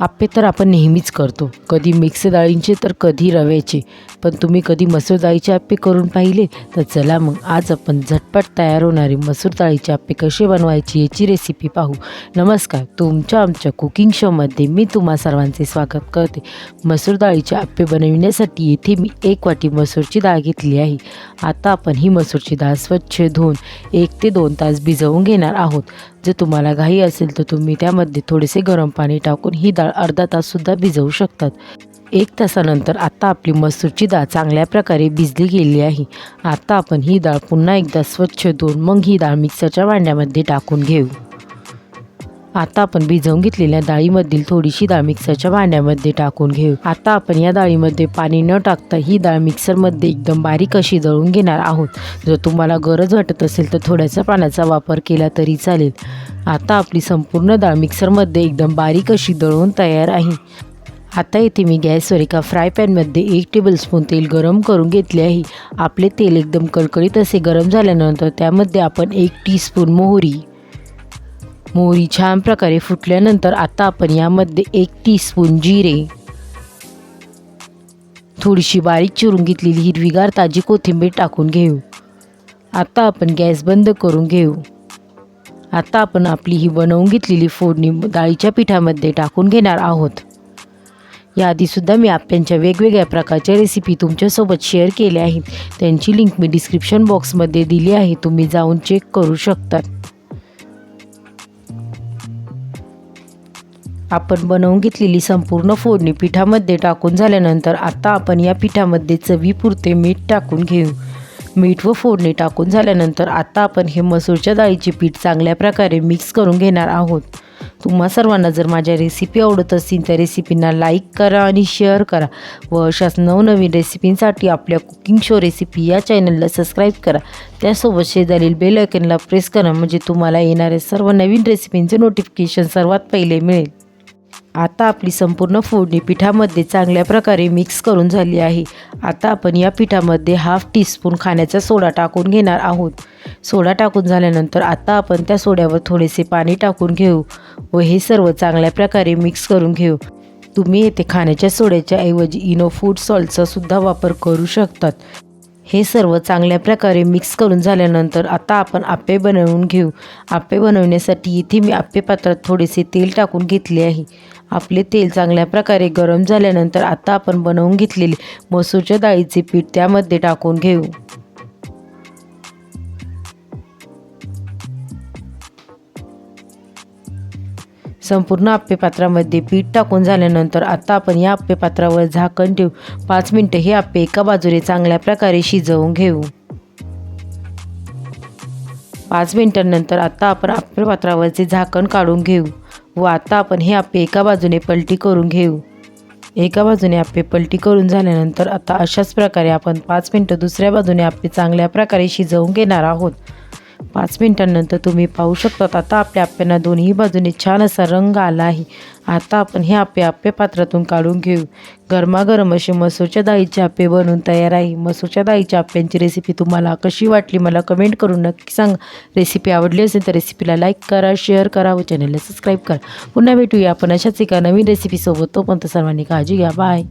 आप्पे तर आपण नेहमीच करतो. कधी मिक्स डाळींचे तर कधी रव्याचे. पण तुम्ही कधी मसूर डाळीचे आप्पे करून पाहिले? तर चला मग आज आपण झटपट तयार होणारे मसूर डाळीचे आप्पे कसे बनवायचे याची रेसिपी पाहू. नमस्कार तुमच्या आमच्या कुकिंग शोमध्ये मी तुम्हा सर्वांचे स्वागत करते. मसूर डाळीचे आप्पे बनविण्यासाठी येथे मी एक वाटी मसूरची डाळ घेतली आहे. आता आपण ही मसूरची डाळ स्वच्छ धुवून एक ते दोन तास भिजवून घेणार आहोत. जर तुम्हाला घाई असेल तर तुम्ही त्यामध्ये थोडेसे गरम पाणी टाकून ही डाळ अर्धा ताससुद्धा भिजवू शकतात. एक तासानंतर आत्ता आपली मसूरची डाळ चांगल्या प्रकारे भिजली गेली आहे. आत्ता आपण ही डाळ पुन्हा एकदा स्वच्छ धुवून मग ही डाळ मिक्सरच्या भांड्यामध्ये टाकून घेऊ. आता आपण भिजवून घेतलेल्या डाळीमधील थोडीशी डाळ मिक्सरच्या भांड्यामध्ये टाकून घेऊ. आता आपण या डाळीमध्ये पाणी न टाकता ही डाळ मिक्सरमध्ये एकदम बारीक अशी दळून घेणार आहोत. जर तुम्हाला गरज वाटत असेल तर थोड्यासा पाण्याचा वापर केला तरी चालेल. आता आपली संपूर्ण डाळ मिक्सरमध्ये एकदम बारीक अशी दळून तयार आहे. आता येथे मी गॅसवर एका फ्राय पॅनमध्ये एक टेबलस्पून तेल गरम करून घेतले आहे. आपले तेल एकदम कडकडीत असे गरम झाल्यानंतर त्यामध्ये आपण एक टीस्पून मोहरी मोहरी छान प्रकारे फुटल्यानंतर आता आपण यामध्ये एक टीस्पून जिरे थोडीशी बारीक चिरून घेतलेली हिरवीगार ताजी कोथिंबीर टाकून घेऊ. आता आपण गॅस बंद करून घेऊ. आता आपण आपली ही बनवून घेतलेली फोडणी डाळीच्या पिठामध्ये टाकून घेणार आहोत. याआधीसुद्धा मी आप्यांच्या वेगवेगळ्या प्रकारच्या रेसिपी तुमच्यासोबत शेअर केल्या आहेत. त्यांची लिंक मी डिस्क्रिप्शन बॉक्समध्ये दिली आहे. तुम्ही जाऊन चेक करू शकतात आपण बनवून घेतलेली संपूर्ण फोडणी पिठामध्ये टाकून झाल्यानंतर आता आपण या पिठामध्ये चवीपुरते मीठ टाकून घेऊ. मीठ व फोडणी टाकून झाल्यानंतर आता आपण हे मसूरच्या डाळीचे पीठ चांगल्या प्रकारे मिक्स करून घेणार आहोत. तुम्हा सर्वांना जर माझ्या रेसिपी आवडत असतील त्या रेसिपींना लाईक करा आणि शेअर करा व अशाच नवनवीन रेसिपींसाठी आपल्या कुकिंग शो रेसिपी या चॅनलला सबस्क्राईब करा. त्यासोबत शेजारील बेल आयकनला प्रेस करा म्हणजे तुम्हाला येणाऱ्या सर्व नवीन रेसिपींचे नोटिफिकेशन सर्वात पहिले मिळेल. आता आपली संपूर्ण फोडणी पिठामध्ये चांगल्या प्रकारे मिक्स करून झाली आहे. आता आपण या पिठामध्ये हाफ टीस्पून खाण्याचा सोडा टाकून घेणार आहोत. सोडा टाकून झाल्यानंतर आता आपण त्या सोड्यावर थोडेसे पाणी टाकून घेऊ व हे सर्व चांगल्या प्रकारे मिक्स करून घेऊ. तुम्ही येथे खाण्याच्या सोड्याच्या ऐवजी इनो फूड सॉल्टचा सुद्धा वापर करू शकतात. हे सर्व चांगल्या प्रकारे मिक्स करून झाल्यानंतर आता आपण आप्पे बनवून घेऊ. आप्पे बनवण्यासाठी इथे मी आप्पे पात्रात थोडेसे तेल टाकून घेतले आहे. आपले तेल चांगल्या प्रकारे गरम झाल्यानंतर आता आपण बनवून घेतलेले मसूरच्या डाळीचे पीठ त्यामध्ये टाकून घेऊ. संपूर्ण आप्पेपात्रामध्ये पीठ टाकून झाल्यानंतर आता आपण या आप्पेपात्रावर झाकण ठेवू. पाच मिनटं हे आप्पे एका बाजूने चांगल्या प्रकारे शिजवून घेऊ. पाच मिनटांनंतर आता आपण आप्पेपात्रावरचे झाकण काढून घेऊ व आता आपण हे आप्पे एका बाजूने पलटी करून घेऊ. एका बाजूने आप्पे पलटी करून झाल्यानंतर आता अशाच प्रकारे आपण पाच मिनटं दुसऱ्या बाजूने आप्पे चांगल्या प्रकारे शिजवून घेणार आहोत. पाच मिनिटांनंतर तुम्ही पाहू शकतात. आता आपल्या आप्यांना दोन्ही बाजूने छान असा रंग आला आहे. आता आपण हे आप्पे आप्पे पात्रातून काढून घेऊ. गरमागरम असे मसूरच्या डाळीचे आप्पे बनवून तयार आहे. मसूरच्या डाळीच्या आप्यांची रेसिपी तुम्हाला कशी वाटली मला कमेंट करून नक्की सांगा. रेसिपी आवडली असेल तर रेसिपीला लाईक करा शेअर करा व चॅनलला सबस्क्राईब करा. पुन्हा भेटूया आपण अशाच एका नवीन रेसिपीसोबत तोपर्यंत सर्वांनी काळजी घ्या. बाय